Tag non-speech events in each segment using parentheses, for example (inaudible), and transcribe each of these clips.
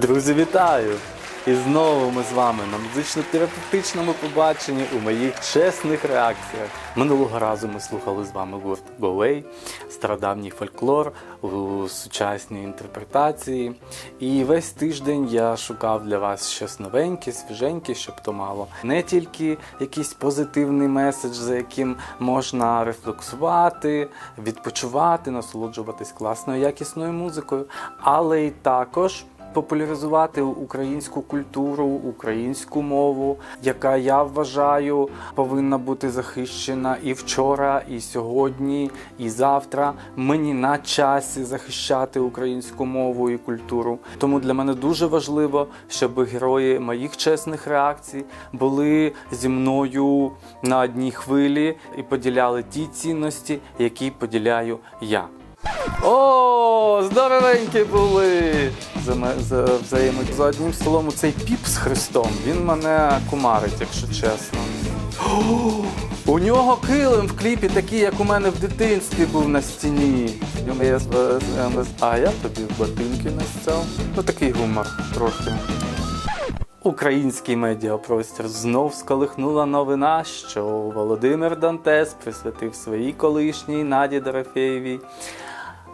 Друзі, вітаю! І знову ми з вами на музично-терапевтичному побаченні у моїх чесних реакціях. Минулого разу ми слухали з вами гурт Go стародавній фольклор у сучасній інтерпретації. І весь тиждень я шукав для вас щось новеньке, свіженьке, щоб то мало. Не тільки якийсь позитивний меседж, за яким можна рефлексувати, відпочивати, насолоджуватись класною якісною музикою, але й також популяризувати українську культуру, українську мову, яка я вважаю повинна бути захищена і вчора, і сьогодні, і завтра. Мені на часі захищати українську мову і культуру. Тому для мене дуже важливо, щоб герої моїх чесних реакцій були зі мною на одній хвилі і поділяли ті цінності, які поділяю я. О, здоровенькі були! За, за, одним столом цей піп з Христом. Він мене кумарить, якщо чесно. (gasps) У нього килим в кліпі такий, як у мене в дитинстві був на стіні. А я тобі в ботинки настяв. Ну такий гумор трохи. Український медіапростір знов сколихнула новина, що Володимир Дантес присвятив своїй колишній Наді Дорофєєвій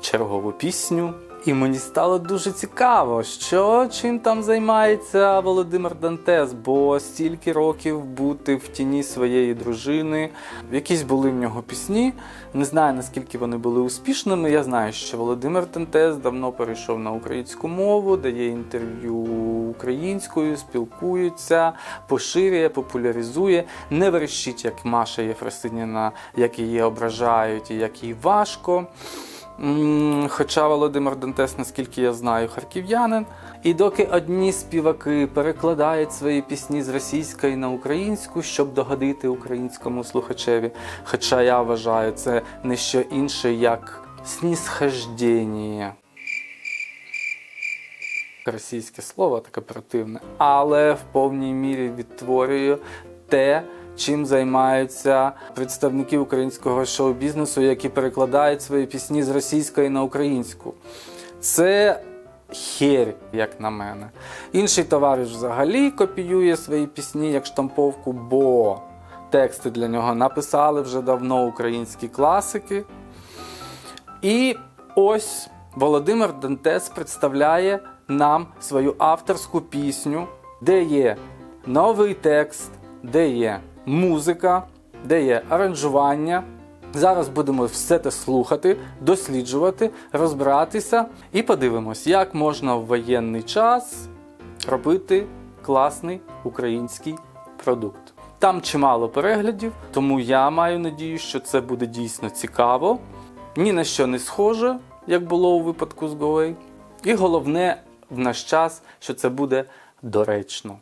чергову пісню. І мені стало дуже цікаво, що чим там займається Володимир Дантес, бо стільки років бути в тіні своєї дружини. Якісь були в нього пісні. Не знаю наскільки вони були успішними. Я знаю, що Володимир Дантес давно перейшов на українську мову, дає інтерв'ю українською, спілкується, поширює, популяризує, не верещить, як Маша Єфросиніна, як її ображають і як їй важко. Хоча Володимир Дантес, наскільки я знаю, харків'янин. І доки одні співаки перекладають свої пісні з російської на українську, щоб догодити українському слухачеві. Хоча я вважаю, це не що інше, як снісхождення. Російське слово таке противне, але в повній мірі відтворює те, чим займаються представники українського шоу-бізнесу, які перекладають свої пісні з російської на українську. Це херь, як на мене. Інший товариш взагалі копіює свої пісні як штамповку, бо тексти для нього написали вже давно українські класики. І ось Володимир Дантес представляє нам свою авторську пісню, де є новий текст, де є музика, де є аранжування. Зараз будемо все це слухати, досліджувати, розбиратися і подивимось, як можна в воєнний час робити класний український продукт. Там чимало переглядів, тому я маю надію, що це буде дійсно цікаво. Ні на що не схоже, як було у випадку з Гоей. І головне в наш час, що це буде доречно.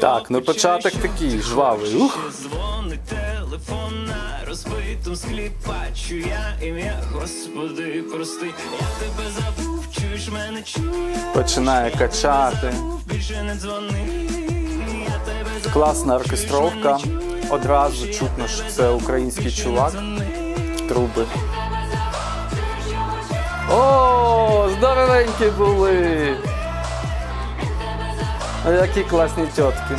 Так, ну початок такий, жвавий. Ух. Дзвонить телефон на розбитому склі, бачу я ім'я, Господи, прости. Я тебе забув, чуєш мене, чуєш. Починає качати. Більше не дзвони. Класна оркестровка. Одразу чутно, що це український чувак. Труби. О, здоровенькі були! Які класні тітки.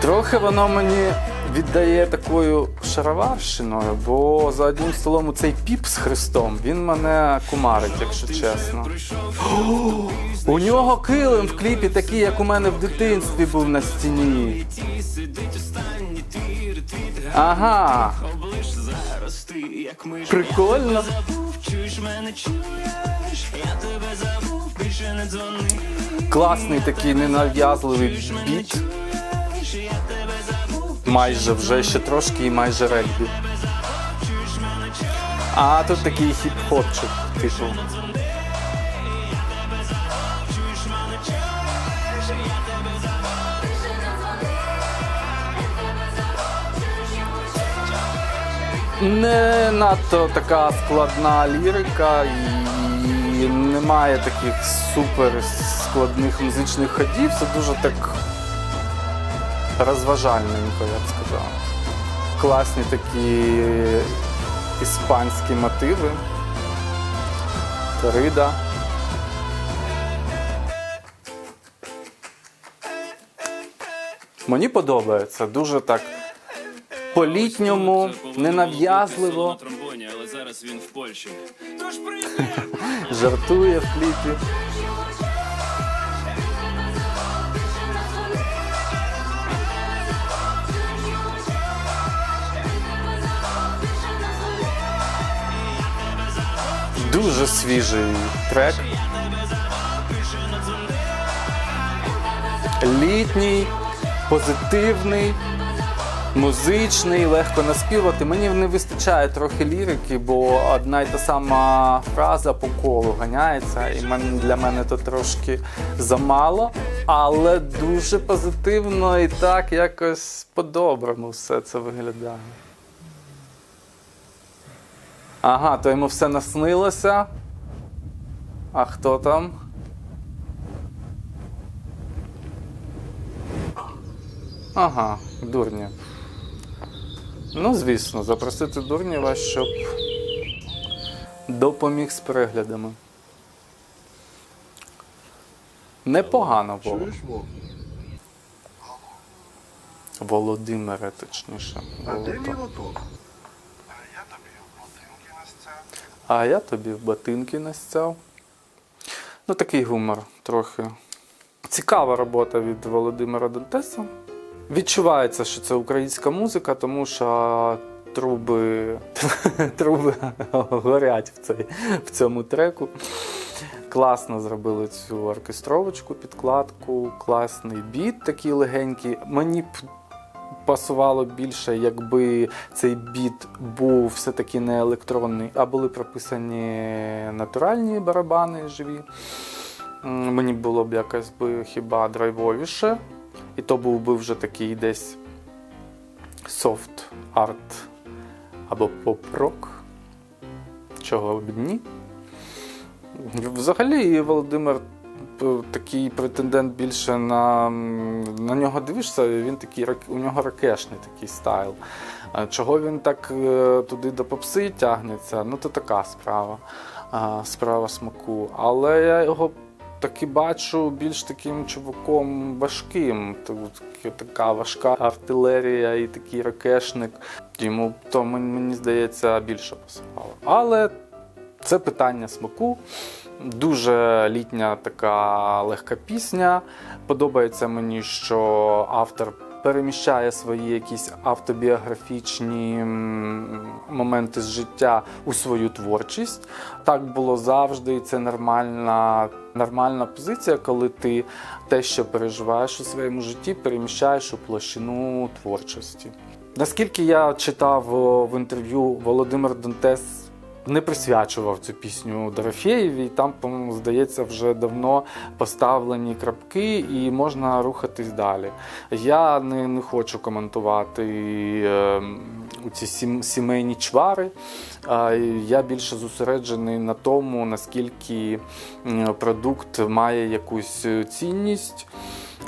Трохи воно мені віддає такою шароварщиною, бо за одним столом цей піп з Христом, він мене кумарить, якщо чесно. (gasps) У нього килим в кліпі такий, як у мене в дитинстві був на стіні. Ага, прикольно. чуєш мене, чуєш, я тебе забув, більше не дзвони. Класний такий ненав'язливий біт. Майже вже ще трошки і майже регбі. А тут такий хіп-хопчик, типу. Не надто така складна лірика і немає таких супер складних музичних ходів. Це дуже так розважальненько, я б сказав. Класні такі іспанські мотиви. Корида. Мені подобається дуже так ненав'язливо, він в Польщі. Тож прийди! Жартує в кліпі. Дуже свіжий трек. Літній, позитивний, музичний, легко наспівати. Мені не вистачає трохи лірики, бо одна й та сама фраза по колу ганяється, і для мене то трошки замало, але дуже позитивно і так якось по-доброму все це виглядає. Ага, то йому все наснилося. А хто там? Ага, дурні. Ну, звісно, запросити дурнєва, щоб допоміг з переглядами. Непогано було. Володимире, точніше. Лоток? А я тобі в ботинки настяв. Ну, такий гумор трохи. Цікава робота від Володимира Дантеса. Відчувається, що це українська музика, тому що труби, (laughs) труби горять в, цей, в цьому треку. Класно зробили цю оркестровочку, підкладку, класний біт такий легенький. Мені б пасувало більше, якби цей біт був все-таки не електронний, а були прописані натуральні барабани живі. Мені було б якось би хіба драйвовіше. І то був би вже такий десь софт арт або поп-рок. Чого б ні. Взагалі, Володимир такий претендент більше на, на нього дивишся, він такий у нього ракешний такий стайл. Чого він так е, туди до попси тягнеться, ну то така справа. Справа смаку. Але я його таки бачу більш таким чуваком важким. Така важка артилерія і такий ракешник. Йому то мені здається більше пасувало. Але це питання смаку. Дуже літня така легка пісня. Подобається мені, що автор переміщає свої якісь автобіографічні моменти з життя у свою творчість. Так було завжди, і це нормальна, нормальна позиція, коли ти те, що переживаєш у своєму житті, переміщаєш у площину творчості. Наскільки я читав в інтерв'ю Володимир Донтес не присвячував цю пісню Дорофєєві, там, по-моєму, здається, вже давно поставлені крапки і можна рухатись далі. Я не, не хочу коментувати е, ці сім, сімейні чвари. А Я більше зосереджений на тому, наскільки продукт має якусь цінність.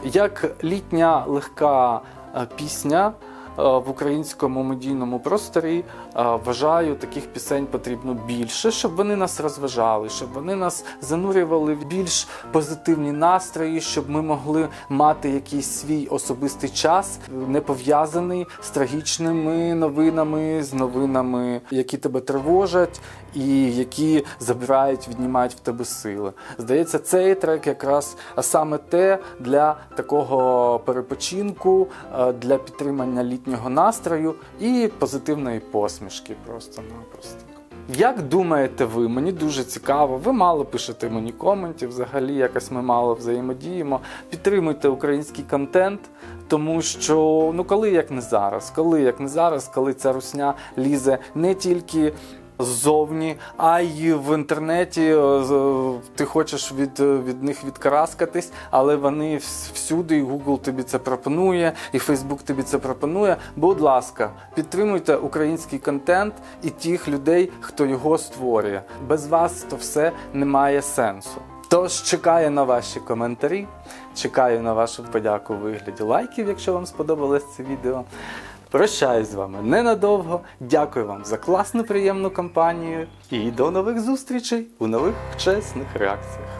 Як літня легка е, пісня е, в українському медійному просторі е, вважаю, таких пісень потрібно більше, щоб вони нас розважали, щоб вони нас занурювали в більш позитивні настрої, щоб ми могли мати якийсь свій особистий час, не пов'язаний з трагічними новинами, з новинами, які тебе тривожать і які забирають, віднімають в тебе сили. Здається, цей трек якраз саме те для такого перепочинку, е, для підтримання літнього настрою і позитивної посмішки просто-напросто. Як думаєте ви? Мені дуже цікаво. Ви мало пишете мені коментів, взагалі якось ми мало взаємодіємо. Підтримуйте український контент, тому що ну коли як не зараз, коли як не зараз, коли ця русня лізе не тільки ззовні, а й в інтернеті е, ти хочеш від, від них відкараскатись, але вони всюди, і Google тобі це пропонує, і Facebook тобі це пропонує. Будь ласка, підтримуйте український контент і тих людей, хто його створює. Без вас то все не має сенсу. Тож чекаю на ваші коментарі, чекаю на вашу подяку у вигляді лайків, якщо вам сподобалось це відео. Прощаюсь з вами ненадовго. Дякую вам за класну приємну кампанію і до нових зустрічей у нових чесних реакціях.